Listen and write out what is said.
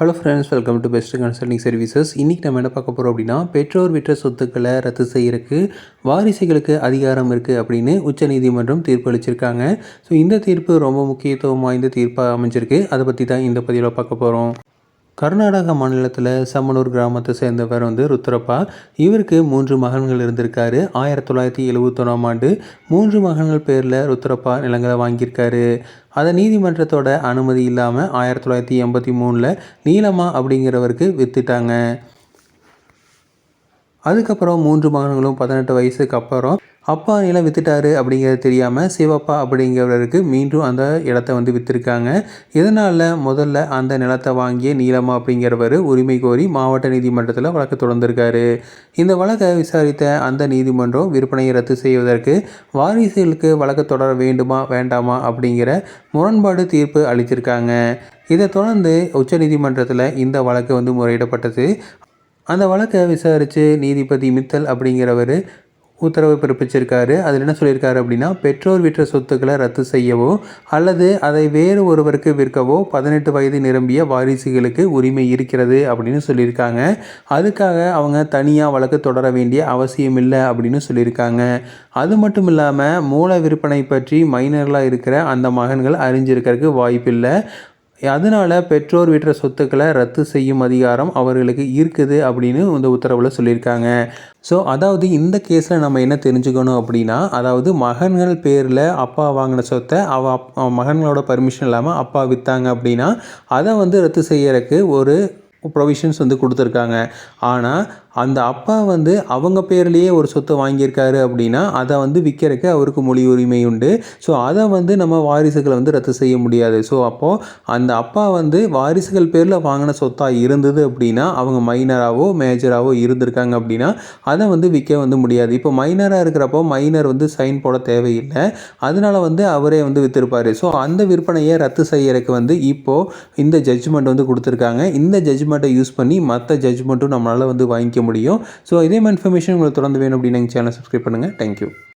Hello friends welcome to best consulting services இன்றைக்கி நம்ம என்ன பார்க்க போகிறோம் அப்படின்னா பெற்றோர் விற்ற சொத்துக்களை ரத்து செய்யறதுக்கு வாரிசுகளுக்கு அதிகாரம் இருக்குது அப்படின்னு உச்சநீதிமன்றம் தீர்ப்பு அளிச்சிருக்காங்க. ஸோ இந்த தீர்ப்பு ரொம்ப முக்கியத்துவம் வாய்ந்த தீர்ப்பாக அமைஞ்சிருக்கு. அதை பற்றி தான் இந்த பதிவில் பார்க்க போகிறோம் கர்நாடகா மாநிலத்தில் சம்மனூர் கிராமத்தை சேர்ந்தவர் வந்து ருத்ரப்பா. இவருக்கு மூன்று மகன்கள் இருந்திருக்காரு. ஆயிரத்தி தொள்ளாயிரத்தி எழுபத்தொன்னாம் ஆண்டு மூன்று மகன்கள் பேரில் ருத்ரப்பா நிலங்களை வாங்கியிருக்காரு. அதை நீதிமன்றத்தோட அனுமதி இல்லாமல் ஆயிரத்தி தொள்ளாயிரத்தி எண்பத்தி மூணில் நீலமா அப்படிங்கிறவருக்கு வித்துட்டாங்க. அதுக்கப்புறம் மூன்று மகன்களும் பதினெட்டு வயசுக்கு அப்புறம் அப்பா நிலம் வித்துட்டாரு அப்படிங்கிறது தெரியாமல் சிவப்பா அப்படிங்கிறவருக்கு மீண்டும் அந்த இடத்த வந்து விற்றுருக்காங்க இதனால் முதல்ல அந்த நிலத்தை வாங்கிய நீலமா அப்படிங்கிறவர் உரிமை கோரி மாவட்ட நீதிமன்றத்தில் வழக்கு தொடர்ந்திருக்காரு. இந்த வழக்கை விசாரித்த அந்த நீதிமன்றம் விற்பனையை ரத்து செய்வதற்கு வாரிசுகளுக்கு வழக்கு தொடர வேண்டுமா வேண்டாமா அப்படிங்கிற முரண்பாடு தீர்ப்பு அளிச்சிருக்காங்க இதை தொடர்ந்து உச்சநீதிமன்றத்தில் இந்த வழக்கு வந்து முறையிடப்பட்டது. அந்த வழக்கை விசாரித்து நீதிபதி மித்தல் அப்படிங்கிறவர் உத்தரவு பிறப்பிச்சிருக்காரு. அதில் என்ன சொல்லியிருக்காரு அப்படின்னா பெற்றோர் விற்ற சொத்துக்களை ரத்து செய்யவோ அல்லது அதை வேறு ஒருவருக்கு விற்கவோ பதினெட்டு வயது நிரம்பிய வாரிசுகளுக்கு உரிமை இருக்கிறது அப்படின்னு சொல்லியிருக்காங்க. அதுக்காக அவங்க தனியாக வழக்கு தொடர வேண்டிய அவசியம் இல்லை அப்படின்னு சொல்லியிருக்காங்க. அது மட்டும் இல்லாமல் மூல விற்பனை பற்றி மைனர்களாக இருக்கிற அந்த மகன்கள் அறிஞ்சிருக்கிறதுக்கு வாய்ப்பில்லை. அதனால் பெற்றோர் விட்டுற சொத்துக்களை ரத்து செய்யும் அதிகாரம் அவர்களுக்கு இருக்குது அப்படின்னு இந்த உத்தரவில் சொல்லியிருக்காங்க. ஸோ அதாவது இந்த கேஸில் நம்ம என்ன தெரிஞ்சுக்கணும் அப்படின்னா அதாவது மகன்கள் பேரில் அப்பா வாங்கின சொத்தை அவ மகன்களோட பர்மிஷன் இல்லாமல் அப்பா விற்றாங்க அப்படின்னா அதை வந்து ரத்து செய்யறதுக்கு ஒரு ப்ரொவிஷன்ஸ் வந்து கொடுத்துருக்காங்க. ஆனால் அந்த அப்பா வந்து அவங்க பேர்லேயே ஒரு சொத்தை வாங்கியிருக்காரு அப்படின்னா அதை வந்து விற்கிறதுக்கு அவருக்கு மொழி உரிமை உண்டு. ஸோ அதை வந்து நம்ம வாரிசுகளை வந்து ரத்து செய்ய முடியாது. ஸோ அப்போது அந்த அப்பா வந்து வாரிசுகள் பேரில் வாங்கின சொத்தாக இருந்தது அப்படின்னா அவங்க மைனராகவோ மேஜராகவோ இருந்திருக்காங்க அப்படின்னா அதை வந்து விற்க வந்து முடியாது. இப்போ மைனராக இருக்கிறப்போ மைனர் வந்து சைன் போட தேவையில்லை. அதனால் வந்து அவரே வந்து விற்றுருப்பார் ஸோ அந்த விற்பனையை ரத்து செய்யறதுக்கு வந்து இப்போது இந்த ஜட்ஜ்மெண்ட் வந்து கொடுத்துருக்காங்க. இந்த ஜட்ஜ்மெண்ட்டை யூஸ் பண்ணி மற்ற ஜட்ஜ்மெண்ட்டும் நம்மளால் வந்து வாங்கிக்க முடியும். ஸோ இதே மாதிரி இன்ஃபர்மேஷன் உங்களுக்கு தொடர்ந்து வேணும் அப்படின்னு எங்கள் சேனல் சப்ஸ்கிரைப் பண்ணுங்கள் தேங்க்யூ